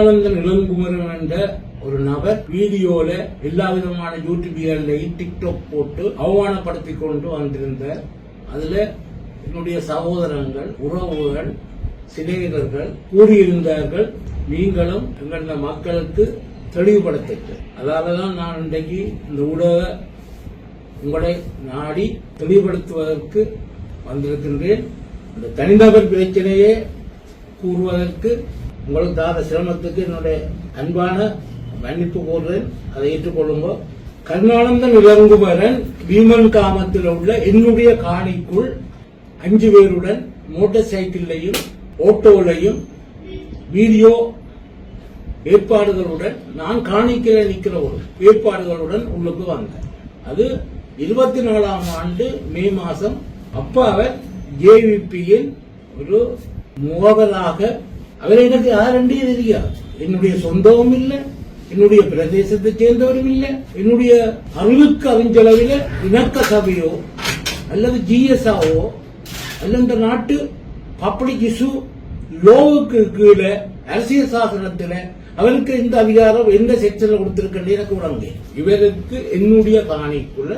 ஆனந்தன் இளங்குமரன் என்ற ஒரு நபர் வீடியோல எல்லா விதமான யூடியூப்கள்லையும் டிக்டாக் போட்டு அவமானப்படுத்தி கொண்டு வந்திருந்த அதுல என்னுடைய சகோதரங்கள் உறவுகள் சிநேகிதர்கள் கூறியிருந்தார்கள் நீங்களும் எங்கள மக்களுக்கு தெளிவுபடுத்திட்டு அதாலதான் நான் இன்றைக்கு இந்த ஊடக உங்களை நாடி தெளிவுபடுத்துவதற்கு வந்திருக்கின்றேன். இந்த தனிநபர் பிரச்சனையே கூறுவதற்கு உங்களுக்கு தாத சிரமத்துக்கு என்னுடைய அன்பான மன்னிப்பு கோருறேன் அதை ஏற்றுக்கொள்ளுங்க கருணானந்தன் இளங்குமரன் பீமன் காமத்தில் உள்ள என்னுடைய காணிக்குள் அஞ்சு பேருடன் மோட்டார் சைக்கிள்லையும் ஓட்டோலையும் வீடியோ ஏற்பாடுகளுடன் நான் காணிக்கிற நிற்கிற ஒரு ஏற்பாடுகளுடன் உள்ளுக்கு வந்தேன். அது இருபத்தி நாலாம் ஆண்டு மே மாசம் அப்ப அவர் ஜேவிபியில் ஒரு முகவராக அவர் எனக்கு யாரென்றே தெரியாது என்னுடைய சொந்தமும் இல்லை என்னுடைய பிரதேசத்தை சேர்ந்தவரும் இல்லை என்னுடைய அறிவுக்கு அறிஞ்சளவில் இணக்க சபையோ அல்லது ஜிஎஸ்ஆவோ அல்லது இந்த நாட்டு பப்ளிக் இஷ்யூ லோவுக்கு கீழே அரசியல் சாசனத்தில் அவருக்கு இந்த அதிகாரம் எந்த செக்ஷன்ல கொடுத்திருக்கேன் எனக்கு உடம்பு இவருக்கு என்னுடைய காணிக்குள்ள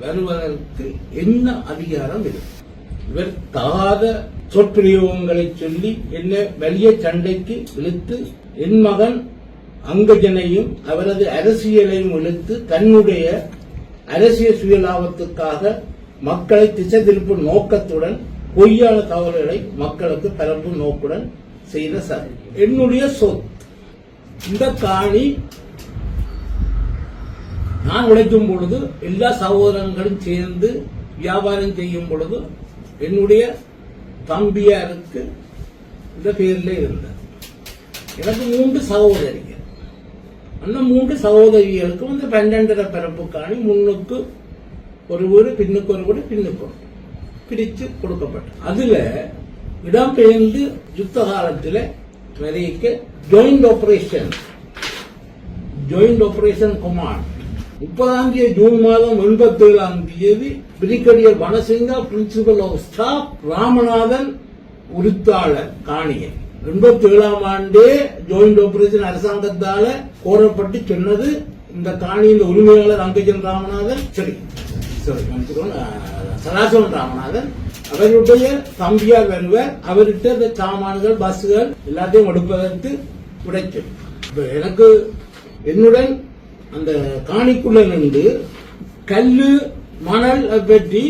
வருவதற்கு என்ன அதிகாரம் இருக்கு இவர் தகாத சொற்பிரயோகங்களை சொல்லி என்ன വലിய சண்டைக்கு இழுத்து என் மகன் அங்கஜனையும் அவரது அரசியலையும் இழுத்து தன்னுடைய அரசியல் சுயலாபத்துக்காக மக்களை திசை திருப்பும் நோக்கத்துடன் பொய்யான தகவல்களை மக்களுக்கு பரப்பும் நோக்குடன் செய்த சார். என்னுடைய சொத்து இந்த காணி நான் உழைக்கும் பொழுது எல்லா சகோதரங்களும் சேர்ந்து வியாபாரம் செய்யும் பொழுது என்னுடைய தம்பியாருக்கு இந்த பேர்ல இருந்தார். எனக்கு மூன்று சகோதரிகள். அந்த மூன்று சகோதரிகளுக்கும் இந்த பன்னெண்டரை பிறப்பு காணி முன்னுக்கு ஒரு வீடு பின்னுக்கு ஒரு வீடு பின்னுக்கு ஒரு பிரித்து கொடுக்கப்பட்டது. அதுல இடம்பெயர்ந்து யுத்த காலத்தில் வரைக்க joint operation joint operation command முப்பதாம் தேதி ஜூன் மாதம் எண்பத்தி ஏழாம் தேதி brigadier Wanasinghe principal of staff Ramanathan உரித்தாளர் காணியன் எண்பத்தி ஏழாம் ஆண்டே ஜாயிண்ட் ஆபரேஷன் அரசாங்கத்தால கோரப்பட்டு சொன்னது இந்த காணியின் உரிமையாளர் அங்கஜன் ராமநாதன். சரி. சரி சதாசிவன் ராமநாதன். அவருடைய தம்பியார் வருவர். அவர்கிட்ட இந்த சாமான்கள் பஸ்ஸுகள் எல்லாத்தையும் எடுப்பதற்கு உடைக்கும் எனக்கு என்னுடன் அந்த காணிக்குள்ள நின்று கல்லு மணல் பற்றி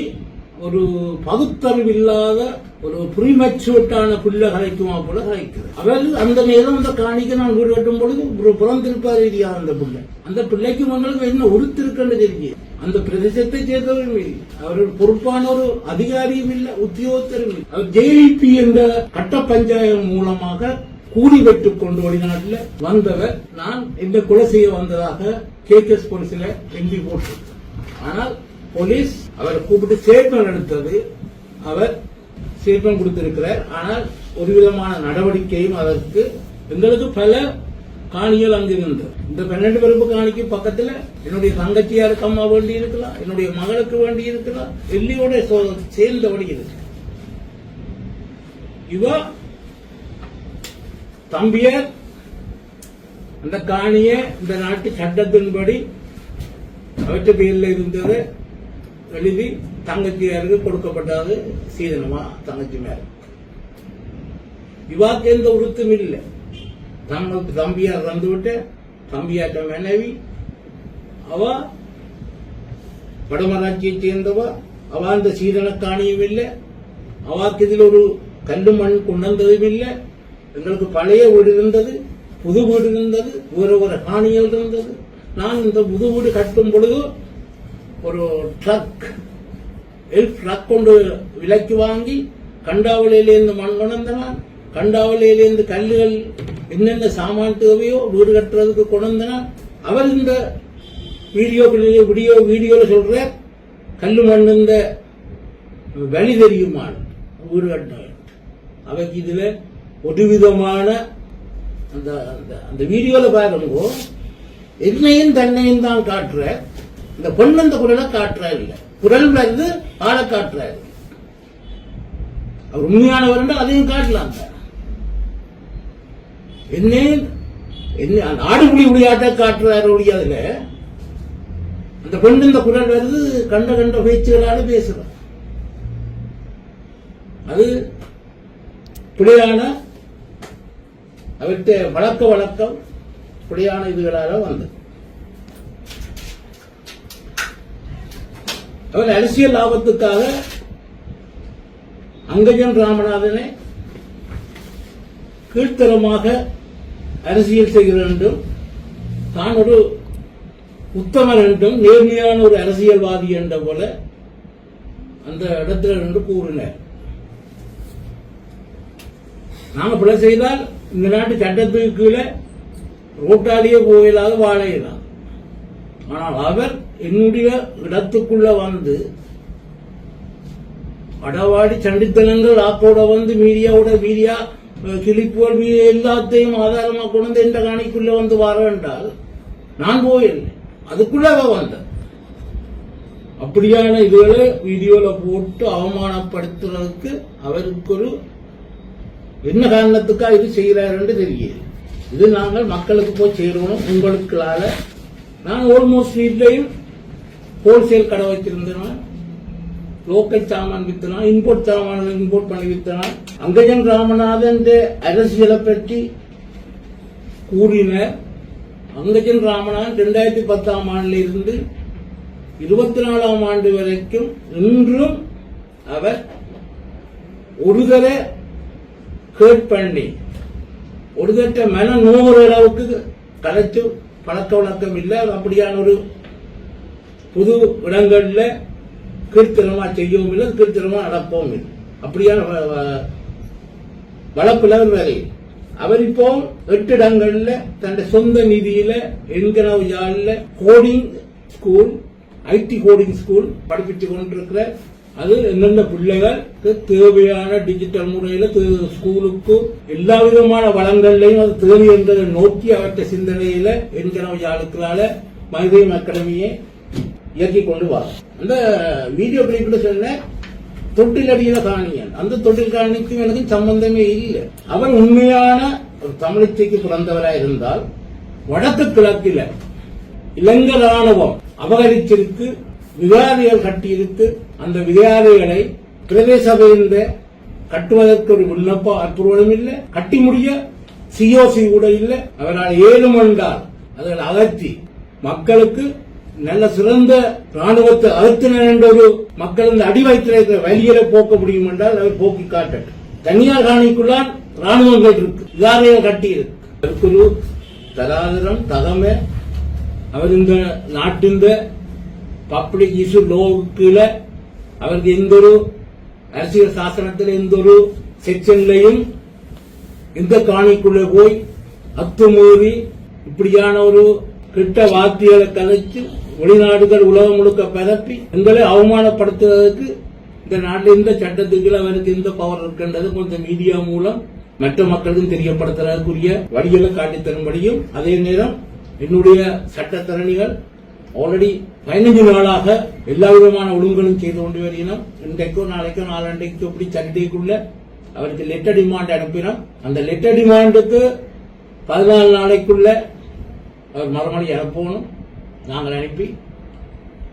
ஒரு பகுத்தறிவில்லாத ஒரு புரிமச்சுவட்டான புள்ள கலைக்குமா போல கலைக்குது அதாவது அந்த நேரம் அந்த காணிக்கு நான் வீடு கட்டும் பொழுது ஒரு புறந்திருப்பார் இல்லையா அந்த பிள்ளை அந்த பிள்ளைக்கு மங்களுக்கு என்ன உறுத்திருக்கன்னு தெரியும். அந்த பிரதேசத்தை சேர்ந்தவரும் இல்லை. அவர் பொறுப்பான ஒரு அதிகாரியும் இல்லை உத்தியோகத்தரும் இல்லை. அவர் ஜேஇபி என்ற கட்ட பஞ்சாயம் மூலமாக கூலி பெற்றுக் கொண்டு வெளிநாட்டில் வந்தவர் நான் இந்த கொலை செய்ய வந்ததாக கேகேஎஸ் போலீஸில் எழுதி போட்டிருக்கேன் ஆனால் போலீஸ் அவரை கூப்பிட்டு ஸ்டேட்மெண்ட் எடுத்தது. அவர் ஸ்டேட்மெண்ட் கொடுத்திருக்கிறார். ஆனால் ஒரு விதமான நடவடிக்கையும் அதற்கு எங்களுக்கு பல காணிகள் அங்கு இருந்தது இந்த பன்னெண்டு பிறப்பு காணிக்கு பக்கத்துல என்னுடைய தங்கச்சியாருக்கு அம்மா வேண்டி இருக்கலாம் என்னுடைய மகளுக்கு வேண்டி இருக்கலாம் எல்லியோட சேர்ந்தபடி இருக்கு. இவ தம்பிய அந்த காணிய இந்த நாட்டு சட்டத்தின்படி அவற்ற பேர்ல இருந்தது எழுதி தங்கச்சியாருக்கு கொடுக்கப்பட்டது? சீதனமா தங்கச்சி மேல. இவாக்கு எந்த உறுத்தும் இல்லை. தங்களுக்கு தம்பியார் வந்து விட்டு தம்பியாட்ட மனைவி அவ வடமராட்சியை சேர்ந்தவ அவ அந்த சீதன காணியும் இல்லை. அவாக்கு இதில் ஒரு கல்லு மண் கொண்டு வந்ததும் இல்லை. எங்களுக்கு பழைய வீடு இருந்தது புது வீடு இருந்தது ஒரு ஒரு காணிகள் இருந்தது. நான் இந்த புது வீடு கட்டும் பொழுது ஒரு ட்ரக் எல் ட்ரக் கொண்டு விலைக்கு வாங்கி கண்டாவளையிலேருந்து மண் கொண்டு நான் கண்டாவளையிலேருந்து கல்லுகள் என்னென்ன சாமான் தேவையோ வீடு கட்டுறதுக்கு கொண்டு வந்தனா அவர் இந்த வீடியோ வீடியோ வீடியோவில் சொல்ற கல்லு மண் இந்த வழி தெரியுமான் வீடு கட்டினவன் அவைக்கு இதில் ஒரு விதமான அந்த அந்த- அந்த வீடியோல பாருங்க என்னையும் தன்னையும் தான் காட்டுற இந்த பொண்ணு அந்த குரலை காட்டுறா இல்ல. குரல் வந்து ஆளை காட்டுறாரு அவர் உண்மையானவர் என்றால் அதையும் காட்டலாம். என்ன என்ன ஆடுபுலி விளையாட்ட காட்டுறாரு ஒழிய அதுல அந்த பெண் இந்த குரல் வருது கண்ட கண்ட பேச்சுகளால பேசுறான் அது பிழையான அவர்கிட்ட வழக்க வழக்கம் பிழையான இதுகளால வந்தது. அவர் அரசியல் லாபத்துக்காக அங்கஜன் ராமநாதனை கீழ்த்தரமாக அரசியல் செய்கிற என்றும் தான் ஒரு உத்தமன் என்றும் நேர்மையான ஒரு அரசியல்வாதி என்ற போல அந்த இடத்துல நின்று கூறினார். நாம பிழை செய்தால் இந்த நாட்டு சட்டத்துக்கு கீழே ரோட்டாலேயே போயிடாத வாழையிடலாம் ஆனால் அவர் என்னுடைய இடத்துக்குள்ள வந்து அடவாடி சண்டித்தனங்கள் ஆப்போட வந்து மீடியாவோட மீடியா அஹ், கிளிப்புகள் எல்லாத்தையும் ஆதாரமா கொண்டு வந்து என்ற காணிக்குள்ள வந்து வர நான் போயில்லை அதுக்குள்ள அவ வந்த அப்படியான இதுகளை வீடியோல போட்டு அவமானப்படுத்துறதுக்கு அவருக்கு ஒரு என்ன காரணத்துக்காக இது செய்கிறாருன்னு தெரியுது இது நாங்கள் மக்களுக்கு போய் சேரணும். உங்களுக்களால நான் ஆல்மோஸ்ட் வீட்லையும் ஹோல்சேல் கடை வச்சிருந்தேன் லோக்கல் சாமான் வித்தனா இம்போர்ட் சாமான் இம்போர்ட் பண்ணி வித்தனா அங்கஜன் ராமநாதன் அரசியலை பற்றி கூறினர். அங்கஜன் ராமநாதன் ரெண்டாயிரத்தி பத்தாம் ஆண்டில் இருந்து இருபத்தி நாலாம் ஆண்டு வரைக்கும் இன்றும் அவர் ஒரு தடவை கேட் பண்ணி ஒரு மன அளவுக்கு கலைச்சு பழக்க வழக்கம் இல்லை அப்படியான ஒரு புது இடங்களில் கீர்த்தனமா செய்யவும் இல்லை கீர்த்தனமா நடப்பவும் இல்லை. அப்படியான வ- அவர் வேலை. அவர் இப்போ எட்டு இடங்கள்ல தன்னுடைய சொந்த நிதியில எங்கனவு யாழ்ல coding school IT coding school படிப்பிச்சு கொண்டிருக்கிற அது எந்தெந்த பிள்ளைகளுக்கு தேவையான டிஜிட்டல் முறையில் தே- ஸ்கூலுக்கு எல்லா விதமான வளங்கள்லையும் அது தேவை என்பதை நோக்கி அவற்றை சிந்தனையில என்கனவு ஆளுக்களால மனிதம் அகாடமியை இயக்கி கொண்டு வா. அந்த வீடியோ கிளிப்பில் சொன்ன தொட்டில் காணியன். அந்த தொட்டில் காணிக்கும் எனக்கு சம்பந்தமே இல்லை. அவர் உண்மையான ஒரு தமிழச்சிக்கு பிறந்தவராக இருந்தால் வடக்கு கிழக்கில் இலங்கை ராணுவம் அபகரிச்சிருக்கு விகாரிகள் கட்டியிருக்கு அந்த விகாரிகளை பிரதேச சபையின் கட்டுவதற்கு ஒரு விண்ணப்ப அற்புதம் இல்லை கட்டி முடிய சிஓசி கூட இல்லை. அவரால் ஏழும் என்றால் அதில் அகற்றி மக்களுக்கு நல்ல சிறந்த ராணுவத்தை அழுத்தினர் என்ற ஒரு மக்கள் இந்த அடி வைத்திருக்கிற வழிகளை போக்க முடியும் என்றால் அவர் போக்கி காட்டட்டும். தனியார் காணிக்குள்ளால் ராணுவங்கள் இருக்கு. விகாரிகள் கட்டி இருக்கு தராதரம் தகமை. அவர் இந்த நாட்டின் பப்ளிக் இஷ்யூ லோவுக்குல அவருக்கு எந்த ஒரு அரசியல் சாசனத்தில் எந்த ஒரு செக்ஷன்லையும் இந்த காணிக்குள்ள போய் அத்துமீறி இப்படியான ஒரு கிட்ட வார்த்தைகளை கதைச்சு வெளிநாடுகள் உலகம் முழுக்க பரப்பி எங்களை அவமானப்படுத்துவதற்கு இந்த நாட்டில் இந்த சட்டத்துக்கு அவருக்கு இந்த பவர் இருக்கின்றது கொஞ்சம் மீடியா மூலம் மற்ற மக்களுக்கும் தெரியப்படுத்துறதுக்குரிய வழிகளை காட்டித்தரும்படியும் அதே நேரம் என்னுடைய சட்டத்தரணிகள் ஆல்ரெடி பதினஞ்சு நாளாக எல்லா விதமான ஒழுங்குகளும் செய்து கொண்டு வருகிறோம். இன்றைக்கோ நாளைக்கோ நாளண்டைக்கோ இப்படி சட்டைக்குள்ள அவருக்கு லெட்டர் டிமாண்ட் அனுப்பினோம். அந்த லெட்டர் டிமாண்டுக்கு பதினாலு நாளைக்குள்ள அவர் மறுமணி அனுப்பணும். நாங்கள் அனுப்பி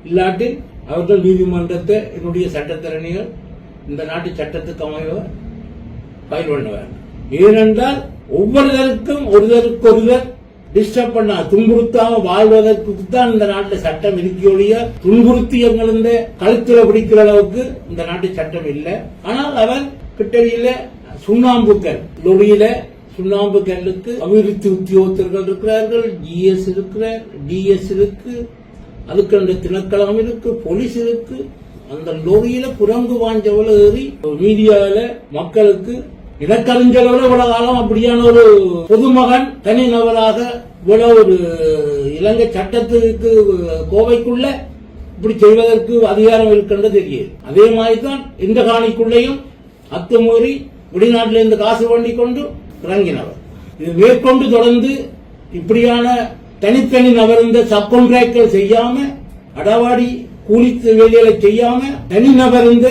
இல்லாட்டி அவர்கள் நீதிமன்றத்தை என்னுடைய சட்டத்திறனிகள் இந்த நாட்டு சட்டத்துக்கு அமைவ பயிர் பண்ணுவார் ஏனென்றால் ஒவ்வொருதருக்கும் ஒருவருக்கொருவர் டிஸ்டர்ப் பண்ண துன்புறுத்தாம வாழ்வதற்கு தான் இந்த நாட்டில் சட்டம் இருக்கியோடைய துன்புறுத்தி எங்களிருந்த கழுத்துல பிடிக்கிற அளவுக்கு இந்த நாட்டு சட்டம் இல்லை. ஆனால் அவர் கிட்டடியில சுண்ணாம்புக்கல் லொரியில சுண்ணாம்பு கல்லுக்கு அபிவிருத்தி உத்தியோகத்தர்கள் இருக்கிறார்கள் ஜிஎஸ் இருக்கிறார் டிஎஸ் இருக்கு அதுக்கு அந்த திணைக்களம் இருக்கு போலீஸ் இருக்கு. அந்த லொரியில குரங்கு வாஞ்சவள ஏறி மீடியாவில் மக்களுக்கு இனக்கறிஞரோட இவ்வளவு காலம் அப்படியான ஒரு பொதுமகன் தனி நபராக இவ்வளவு ஒரு இலங்கை சட்டத்துக்கு கோவைக்குள்ள இப்படி செய்வதற்கு அதிகாரம் இருக்கின்ற தெரியுது அதே மாதிரி தான் இந்த காணிக்குள்ளேயும் அத்துமீறி வெளிநாட்டில இருந்து காசு வண்டி கொண்டு இறங்கினவர். இது மேற்கொண்டு தொடர்ந்து இப்படியான தனித்தனி நபர் இந்த சப் செய்யாம அடவாடி கூலி வேலைகளை செய்யாம தனி நபர் இந்த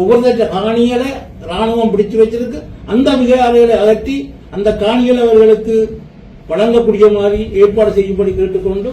ஒவ்வொரு காணிகளை ராணுவம் பிடிச்சு வச்சிருக்கு. அந்த அதிகாரிகளை அகற்றி அந்த காணிகள் அவர்களுக்கு வழங்கக்கூடிய மாதிரி ஏற்பாடு செய்யும்படி கேட்டுக்கொண்டு